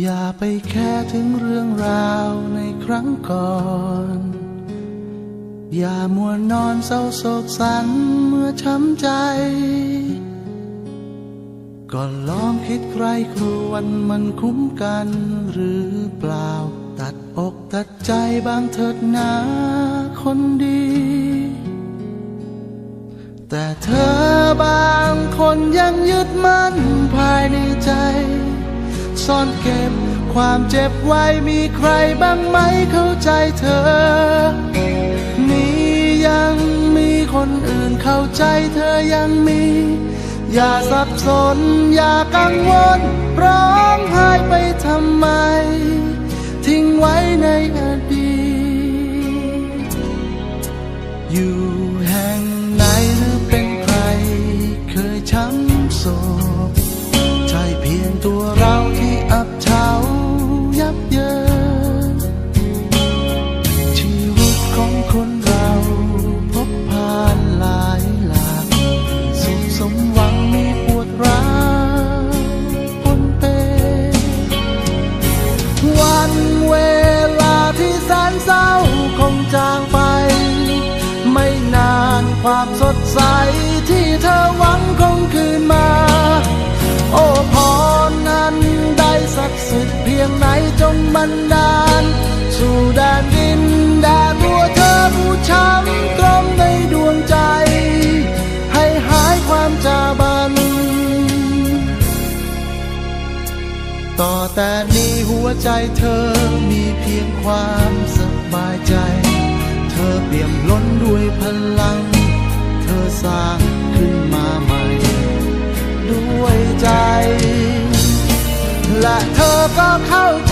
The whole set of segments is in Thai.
อย่าไปแค่ถึงเรื่องราวในครั้งก่อน อย่ามัวนอนเศร้าโศกสันเมื่อช้ำใจ ก็ลองคิดใครครวนมันคุ้มกันหรือเปล่า ตัดอกตัดใจบางเถิดนาคนดี แต่เธอบางคนยังยึดมั่นภายในใจ ซ่อนเก็บ ความเจ็บไว้มีใครบ้างไหมเข้าใจเธอ นี้ยังมีคนอื่นเข้าใจเธอยังมี อย่าสับสนอย่ากังวลร้อง คนเราพบผ่านหลายหลากสุขสมหวังมีปวดร้าวปนเปวันเวลาที่แสนเศร้าคงจางไป ไม่นานความสดใสที่เธอหวังคงคืนมา โอ้พรนั้นได้ศักสิทธิ์เพียงไหนจงบัน ต่อแต่นี้หัวใจเธอมีเพียงความสบายใจ เธอเปี่ยมล้นด้วยพลัง เธอสร้างขึ้นมาใหม่ ด้วยใจ และเธอก็เข้าใจ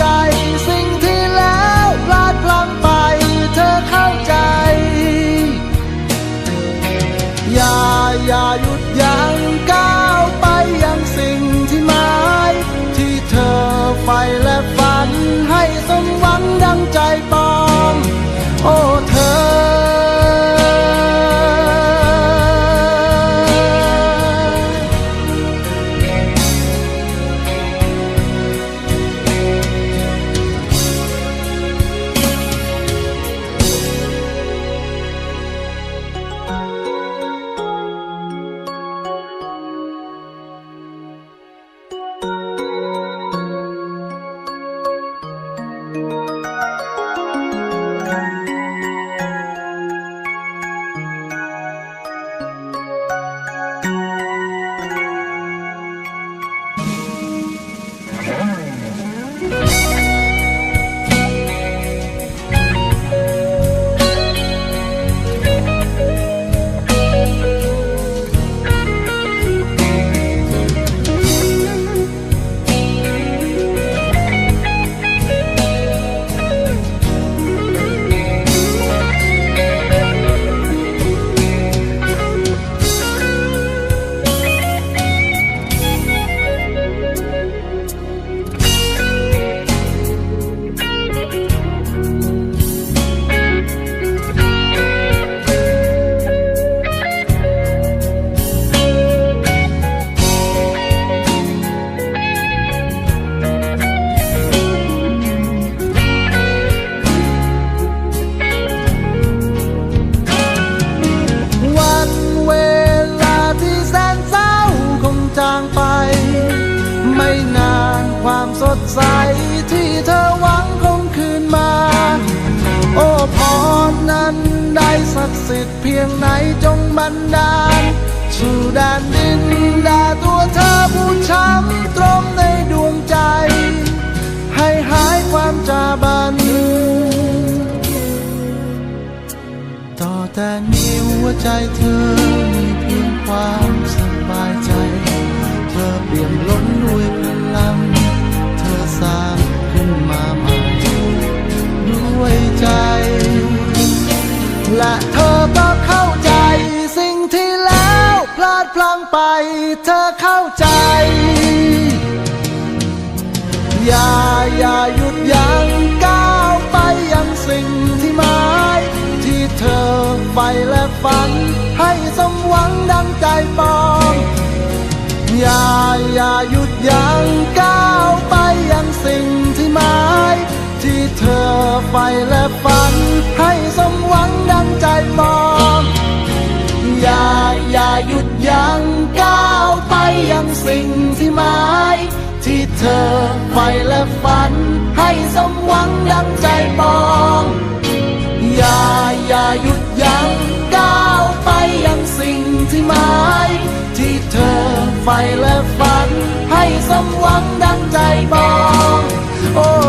ศักดิ์สิทธิ์เพียงไหนจงบันดาลสู่แดนดินด่ตัวเธอผู้ช้ำตรมในดวงใจ ให้หายความจาบัน ต่อแต่นี้หัวใจเธอมีเพียงความ เธอก็เข้าใจ สิ่งที่แล้วพลาดพลั้งไป เธอเข้าใจ อย่าอย่าหยุดยั้งก้าวไปยังสิ่งที่หมายที่เธอไปและฝัน ให้สมหวังดังใจปองอย่าอย่าหยุดยั้งก้าวไปยังสิ่งที่หมายที่เธอไปและฝัน ให้สมหวัง ที่หมาย ที่เธอใฝ่และฝัน ให้สมหวังดังใจปอง อย่าอย่าหยุดยัง้งก้าวไปยังสิ่งที่หมาย ที่เธอใฝ่และฝัน ให้สมหวังดังใจปอง โอ้